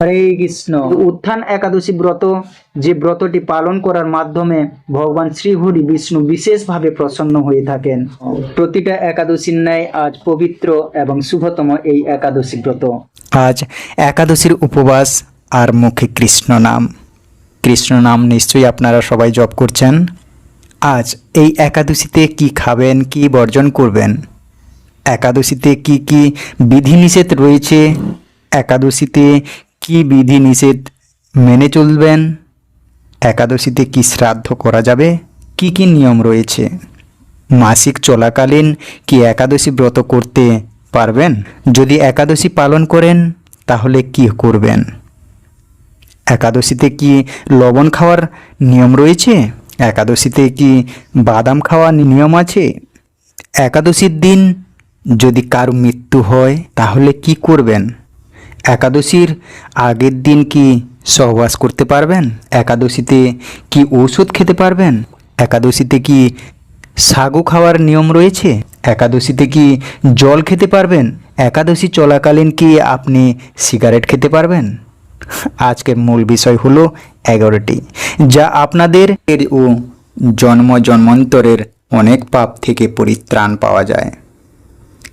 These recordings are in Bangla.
হরে কৃষ্ণ। উত্থান একাদশী ব্রত, যে ব্রতটি পালন করার মাধ্যমে ভগবান শ্রী হরি বিষ্ণু বিশেষভাবে প্রসন্ন হয়ে থাকেন। প্রতিটা একাদশীর ন্যায় আজ পবিত্র এবং শুভতম এই একাদশী ব্রত। আজ একাদশীর উপবাস আর মুখে কৃষ্ণ নাম। কৃষ্ণ নাম নিশ্চয়ই আপনারা সবাই জপ করছেন। আজ এই একাদশীতে কি খাবেন, কি বর্জন করবেন? একাদশীতে কি কি বিধিনিষেধ রয়েছে? একাদশীতে কি বিধিনিষেধ মেনে চলবেন? একাদশীতে কি শ্রাদ্ধ করা যাবে? কি কি নিয়ম রয়েছে? মাসিক চলাকালীন কি একাদশী ব্রত করতে পারবেন? যদি একাদশী পালন করেন, তাহলে কি করবেন? একাদশীতে কি লবণ খাওয়ার নিয়ম রয়েছে? একাদশীতে কি বাদাম খাওয়ার নিয়ম আছে? একাদশীর দিন যদি কারও মৃত্যু হয়, তাহলে কি করবেন? একাদশীর আগের দিন কি সহবাস করতে পারবেন? একাদশীতে কি ঔষধ খেতে পারবেন? একাদশীতে কি সাগু খাওয়ার নিয়ম রয়েছে? একাদশীতে কি জল খেতে পারবেন? একাদশী চলাকালীন কি আপনি সিগারেট খেতে পারবেন? আজকের মূল বিষয় হলো এগারোটি, যা আপনাদের ও জন্ম জন্মান্তরের অনেক পাপ থেকে পরিত্রাণ পাওয়া যায়।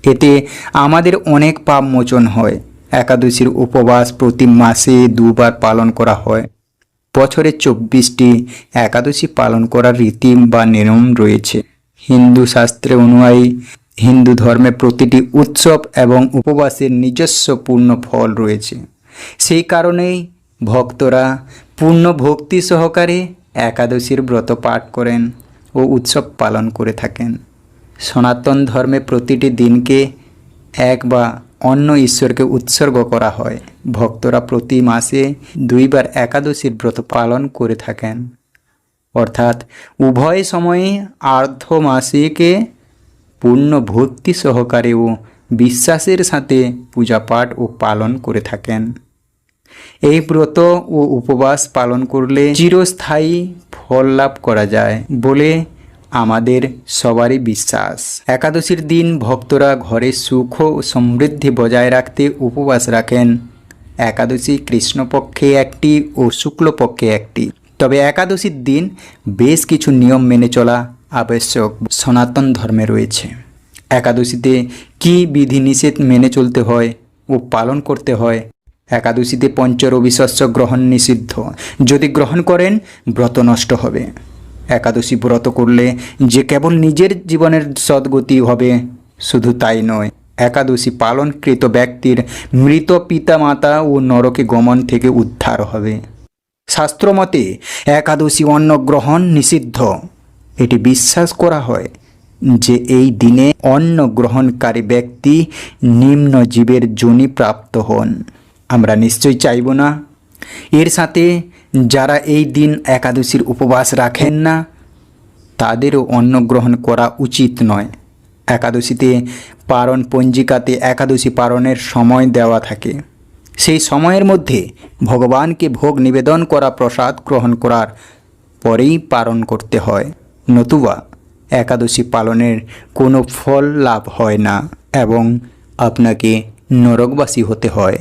এতে আমাদের অনেক পাপ মোচন হয়। একাদশীর উপবাস প্রতি মাসে দুবার পালন করা হয়। বছরে চব্বিশটি একাদশী পালন করার রীতি বা নিয়ম রয়েছে। হিন্দু শাস্ত্রে অনুযায়ী, হিন্দু ধর্মে প্রতিটি উৎসব এবং উপবাসের নিজস্ব পূর্ণ ফল রয়েছে। সেই কারণেই ভক্তরা পূর্ণ ভক্তি সহকারে একাদশীর ব্রত পাঠ করেন ও উৎসব পালন করে থাকেন। সনাতন ধর্মে প্রতিটি দিনকে এক বা অন্য ঈশ্বরকে উৎসর্গ করা হয়। ভক্তরা প্রতি মাসে দুইবার একাদশীর ব্রত পালন করে থাকেন। অর্থাৎ উভয় সময়ে আর্ধ মাসিকে পূর্ণ ভক্তি সহকারে ও বিশ্বাসের সাথে পূজা পাঠ ও পালন করে থাকেন। এই ব্রত ও উপবাস পালন করলে চিরস্থায়ী ফল লাভ করা যায় বলে আমাদের সবারই বিশ্বাস। একাদশীর দিন ভক্তরা ঘরে সুখ ও সমৃদ্ধি বজায় রাখতে উপবাস রাখেন। একাদশী কৃষ্ণপক্ষে একটি ও শুক্লপক্ষে একটি। তবে একাদশীর দিন বেশ কিছু নিয়ম মেনে চলা আবশ্যক, সনাতন ধর্মে রয়েছে। একাদশীতে কী বিধিনিষেধ মেনে চলতে হয় ও পালন করতে হয়? একাদশীতে পঞ্চরবি শস্য গ্রহণ নিষিদ্ধ। যদি গ্রহণ করেন, ব্রত নষ্ট হবে। একাদশী ব্রত করলে যে কেবল নিজের জীবনের সদ্গতি হবে, শুধু তাই নয়, একাদশী পালনকৃত ব্যক্তির মৃত পিতা মাতা ও নরকে গমন থেকে উদ্ধার হবে। শাস্ত্রমতে, একাদশী অন্ন গ্রহণ নিষিদ্ধ। এটি বিশ্বাস করা হয় যে এই দিনে অন্ন গ্রহণকারী ব্যক্তি নিম্ন জীবের জনি প্রাপ্ত হন। আমরা নিশ্চয়ই চাইব না। এর সাথে যারা এই দিন একাদশীর উপবাস রাখেন না, তাদেরও অন্ন গ্রহণ করা উচিত নয়। একাদশীতে পারণ পঞ্জিকাতে একাদশী পারণের সময় দেওয়া থাকে। সেই সময়ের মধ্যে ভগবানকে ভোগ নিবেদন করা, প্রসাদ গ্রহণ করার পরেই পালন করতে হয়। নতুবা একাদশী পালনের কোনো ফল লাভ হয় না এবং আপনাকে নরকবাসী হতে হয়।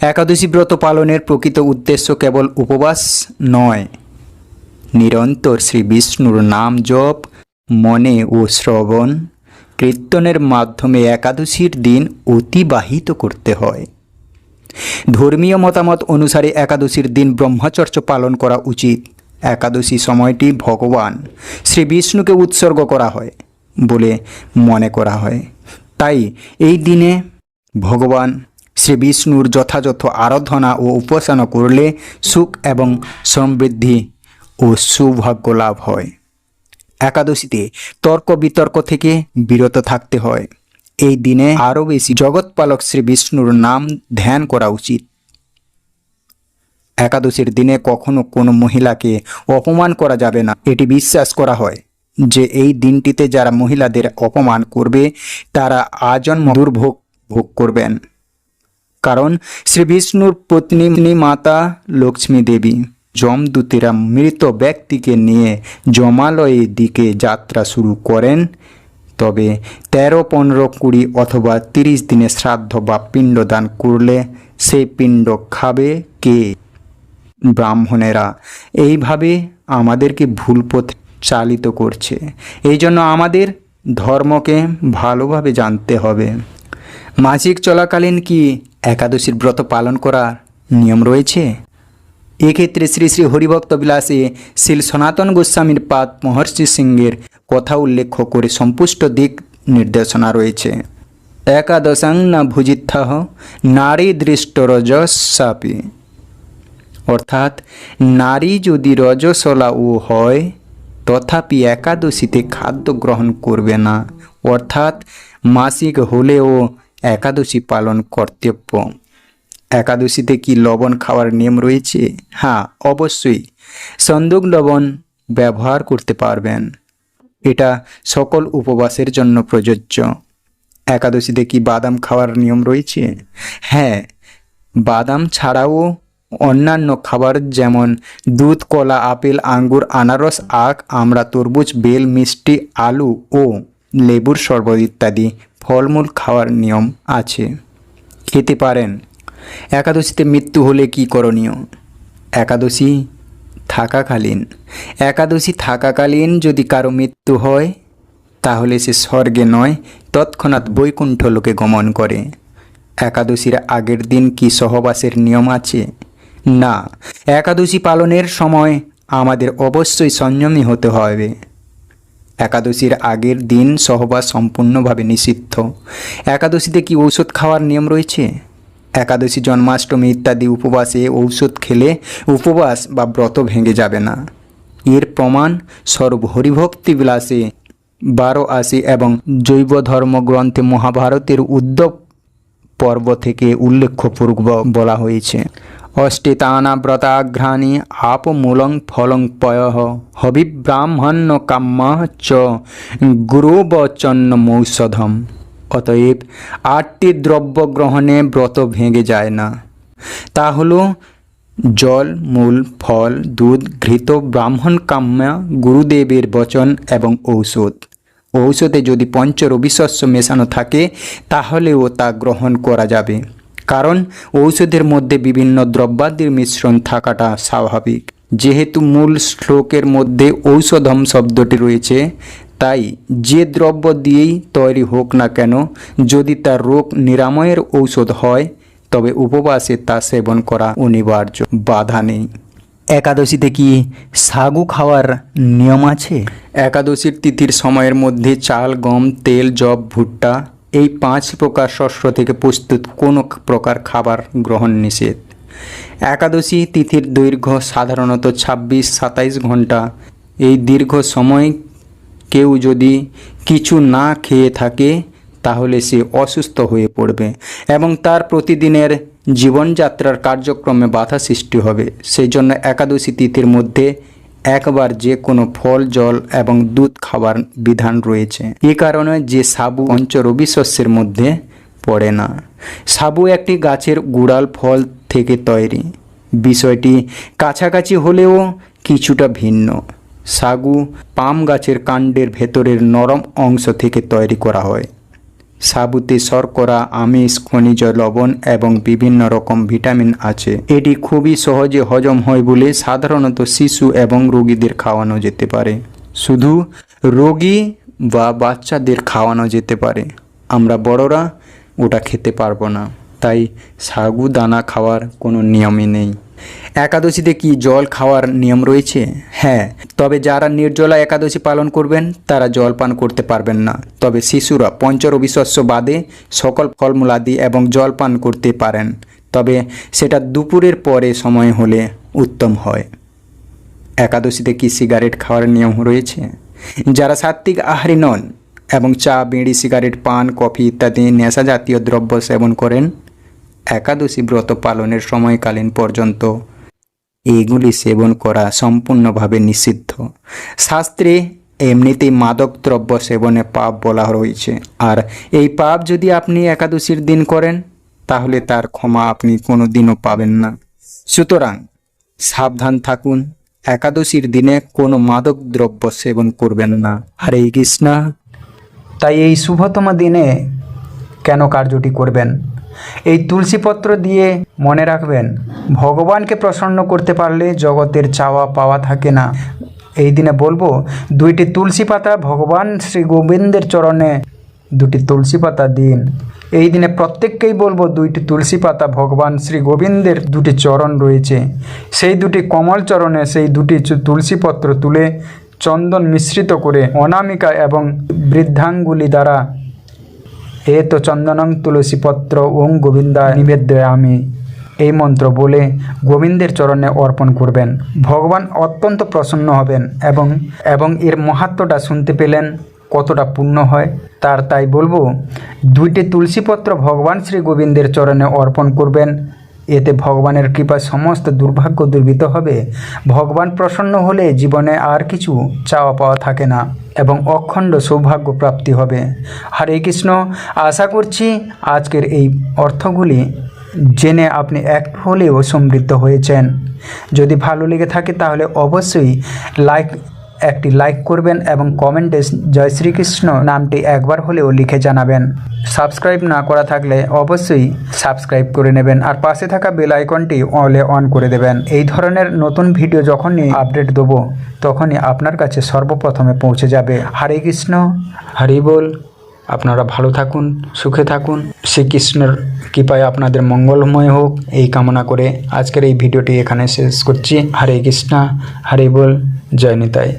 একাদশী ব্রত পালনের প্রকৃত উদ্দেশ্য কেবল উপবাস নয়। নিরন্তর শ্রী বিষ্ণুর নাম জপ, মনে ও শ্রবণ, কীর্তনের মাধ্যমে একাদশীর দিন অতিবাহিত করতে হয়। ধর্মীয় মতামত অনুসারে একাদশীর দিন ব্রহ্মচর্য পালন করা উচিত। একাদশী সময়টি ভগবান শ্রী বিষ্ণুকে উৎসর্গ করা হয় বলে মনে করা হয়। তাই এই দিনে ভগবান শ্রী বিষ্ণুর যথাযথ আরাধনা ও উপাসনা করলে সুখ এবং সমৃদ্ধি ও সৌভাগ্য লাভ হয়। একাদশীতে তর্ক বিতর্ক থেকে বিরত থাকতে হয়। এই দিনে আরও বেশি জগৎপালক শ্রী বিষ্ণুর নাম ধ্যান করা উচিত। একাদশীর দিনে কখনো কোনো মহিলাকে অপমান করা যাবে না। এটি বিশ্বাস করা হয় যে এই দিনটিতে যারা মহিলাদের অপমান করবে, তারা আজন্ম দুর্ভোগ ভোগ করবেন। কারণ শ্রী বিষ্ণুর পত্নী মাতা লক্ষ্মী দেবী যমদূতেরা মৃত ব্যক্তিকে নিয়ে জমালয়ের দিকে যাত্রা শুরু করেন। তবে তেরো, পনেরো, কুড়ি অথবা তিরিশ দিনে শ্রাদ্ধ বা পিণ্ডদান করলে সেই পিণ্ড খাবে কে? ব্রাহ্মণেরা, এইভাবে আমাদেরকে ভুল পথে চালিত করছে। এই জন্য আমাদের ধর্মকে ভালোভাবে জানতে হবে। মাসিক চলাকালীন কি একাদশীর ব্রত পালন করার নিয়ম রয়েছে। এক্ষেত্রে শ্রী শ্রী হরিভক্ত বিলাসে শিল সনাতন গোস্বামীর পাদ মহর্ষি সিংহের কথা উল্লেখ করে সম্পুষ্ট দিক নির্দেশনা রয়েছে। একাদশাং না ভুজিত্থ নারী দৃষ্ট রজসাপি অর্থাৎ নারী যদি রজসলা ও হয়, তথাপি একাদশীতে খাদ্য গ্রহণ করবে না। অর্থাৎ মাসিক হলেও একাদশী পালন কর্তব্য। একাদশীতে কি লবণ খাওয়ার নিয়ম রয়েছে? হ্যাঁ অবশ্যই। সন্দুক লবণ ব্যবহার করতে পারবেন। এটা সকল উপবাসের জন্য প্রযোজ্য। একাদশীতে কি বাদাম খাওয়ার নিয়ম রয়েছে? হ্যাঁ বাদাম ছাড়াও অন্যান্য খাবার যেমন দুধ, কলা, আপেল, আঙ্গুর, আনারস, আখ আমরা তরমুজ, বেল, মিষ্টি, আলু ও লেবুর শরবত ইত্যাদি ফলমূল খাওয়ার নিয়ম আছে। খেতে পারেন। একাদশীতে মৃত্যু হলে কি করণীয়? একাদশী থাকাকালীন। একাদশী থাকাকালীন যদি কারও মৃত্যু হয়, তাহলে সে স্বর্গে নয়, তৎক্ষণাৎ বৈকুণ্ঠ লোকে গমন করে। একাদশীর আগের দিন কি সহবাসের নিয়ম আছে? না। একাদশী পালনের সময় আমাদের অবশ্যই সংযমী হতে হবে। একাদশীর আগের দিন সহবাস সম্পূর্ণভাবে নিষিদ্ধ। একাদশীতে কি ঔষধ খাওয়ার নিয়ম রয়েছে? একাদশী জন্মাষ্টমী ইত্যাদি উপবাসে ঔষধ খেলে উপবাস বা ব্রত ভেঙে যাবে না। এর প্রমাণ স্বরূপ হরিভক্তি বিলাসে বারো আশি এবং জৈব ধর্মগ্রন্থে মহাভারতের উদ্যোগ পর্ব থেকে উল্লেখপূর্বক বলা হয়েছে। অষ্টিতানা ব্রতাঘ্রাণী আপমূলং ফলং পয় হবিব্রাহ্মণ্য কাম্য চ গুরুবচন্নমৌষধম অতএব আটটি দ্রব্য গ্রহণে ব্রত ভেঙে যায় না তা হলো জল মূল ফল দুধ ঘৃত ব্রাহ্মণ কাম্য গুরুদেবের বচন এবং ঔষধ ঔষধে যদি পঞ্চ রবিশস্য মেশানো থাকে, তাহলেও তা গ্রহণ করা যাবে। কারণ ঔষধের মধ্যে বিভিন্ন দ্রব্যাদির মিশ্রণ থাকাটা স্বাভাবিক। যেহেতু মূল শ্লোকের মধ্যে ঔষধম শব্দটি রয়েছে তাই যে দ্রব্য দিয়েই তৈরি হোক না কেন যদি তার রোগ নিরাময়ের ঔষধ হয় তবে উপবাসে তা সেবন করা অনিবার্য বাধা নেই। একাদশীতে কি সাগু খাওয়ার নিয়ম আছে? একাদশীর তিথির সময়ের মধ্যে চাল গম তেল জব ভুট্টা এই পাঁচ প্রকার শস্য থেকে প্রস্তুত কোনো প্রকার খাবার গ্রহণ নিষেধ। একাদশী তিথির দৈর্ঘ্য সাধারণত ছাব্বিশ সাতাইশ ঘণ্টা এই দীর্ঘ সময় কেউ যদি কিছু না খেয়ে থাকে, তাহলে সে অসুস্থ হয়ে পড়বে এবং তার প্রতিদিনের জীবনযাত্রার কার্যক্রমে বাধা সৃষ্টি হবে। সেই জন্য একাদশী তিথির মধ্যে একবার যে কোনো ফল, জল এবং দুধ খাবার বিধান রয়েছে। এ কারণে যে সাবু পঞ্চরবি শস্যের মধ্যে পড়ে না। সাবু একটি গাছের গুড়াল ফল থেকে তৈরি। বিষয়টি কাছাকাছি হলেও কিছুটা ভিন্ন। সাগু পাম গাছের কাণ্ডের ভেতরের নরম অংশ থেকে তৈরি করা হয়। সাবুতে শর্করা, আমিষ, খনিজ লবণ এবং বিভিন্ন রকম ভিটামিন আছে। এটি খুবই সহজে হজম হয় বলে সাধারণত শিশু এবং রোগীদের খাওয়ানো যেতে পারে। শুধু রোগী বা বাচ্চাদের খাওয়ানো যেতে পারে। আমরা বড়রা ওটা খেতে পারব না। তাই সাগু দানা খাওয়ার কোনো নিয়মই নেই। একাদশীতে কি জল খাওয়ার নিয়ম রয়েছে? হ্যাঁ তবে যারা নির্জলা একাদশী পালন করবেন, তারা জল পান করতে পারবেন না। তবে শিশুরা পঞ্চরবি শস্য বাদে সকল ফলমূলাদি এবং জল পান করতে পারেন। তবে সেটা দুপুরের পরে সময় হলে উত্তম হয়। একাদশীতে কি সিগারেট খাওয়ার নিয়ম রয়েছে? যারা সাত্ত্বিক আহারী নন এবং চা, বিড়ি, সিগারেট, পান, কফি ইত্যাদি নেশা জাতীয় দ্রব্য সেবন করেন, একাদশী ব্রত পালনের সময়কালীন পর্যন্ত এগুলি সেবন করা সম্পূর্ণভাবে নিষিদ্ধ। শাস্ত্রে এমনিতেই মাদক দ্রব্য সেবনে পাপ বলা রয়েছে। আর এই পাপ যদি আপনি একাদশীর দিন করেন, তাহলে তার ক্ষমা আপনি কোনো দিনও পাবেন না। সুতরাং সাবধান থাকুন, একাদশীর দিনে কোনো মাদক দ্রব্য সেবন করবেন না। হরে কৃষ্ণা। তাই এই শুভতম দিনে কেন কার্যটি করবেন? এই তুলসীপত্র দিয়ে মনে রাখবেন, ভগবানকে প্রসন্ন করতে পারলে জগতের চাওয়া পাওয়া থাকে না। এই দিনে বলব, দুইটি তুলসী পাতা ভগবান শ্রী গোবিন্দের চরণে, দুটি তুলসী পাতা দিন। এই দিনে প্রত্যেককেই বলব, দুইটি তুলসী পাতা ভগবান শ্রী গোবিন্দের দুটি চরণ রয়েছে। সেই দুটি কমল চরণে সেই দুটি চু- তুলসী পত্র তুলে চন্দন মিশ্রিত করে অনামিকা এবং বৃদ্ধাঙ্গুলি দ্বারা এ তো চন্দনং তুলসী পত্র ওং গোবিন্দা নিবেদ্য আমি। এই মন্ত্র বলে গোবিন্দের চরণে অর্পণ করবেন। ভগবান অত্যন্ত প্রসন্ন হবেন এবং এবং এর মাহাত্ম্যটা শুনতে পেলেন কতটা পূর্ণ হয়। তার তাই বলব, দুইটি তুলসীপত্র ভগবান শ্রী গোবিন্দের চরণে অর্পণ করবেন। এতে ভগবানের কৃপায় সমস্ত দুর্ভাগ্য দুর্বিত হবে। ভগবান প্রসন্ন হলে জীবনে আর কিছু চাওয়া পাওয়া থাকে না এবং অখণ্ড সৌভাগ্য প্রাপ্তি হবে। হরে কৃষ্ণ, আশা করছি আজকের এই অর্থগুলি জেনে আপনি এক হলেও সমৃদ্ধ হয়েছেন। যদি ভালো লেগে থাকে তাহলে অবশ্যই লাইক একটি লাইক করবেন এবং কমেন্টে জয় শ্রীকৃষ্ণ নামটি একবার হলেও লিখে জানাবেন। সাবস্ক্রাইব না করা থাকলে অবশ্যই সাবস্ক্রাইব করে নেবেন আর পাশে থাকা বেল আইকনটি অলে অন করে দেবেন। এই ধরনের নতুন ভিডিও যখনই আপডেট দেবো, তখনই আপনার কাছে সর্বপ্রথমে পৌঁছে যাবে। হরে কৃষ্ণ, হরি বল। আপনারা ভালো থাকুন, সুখে থাকুন। শ্রীকৃষ্ণের কৃপায় আপনাদের মঙ্গলময় হোক। এই কামনা করে আজকের এই ভিডিওটি এখানে শেষ করছি। হরে কৃষ্ণা, হরি বল। জয় নিতাই।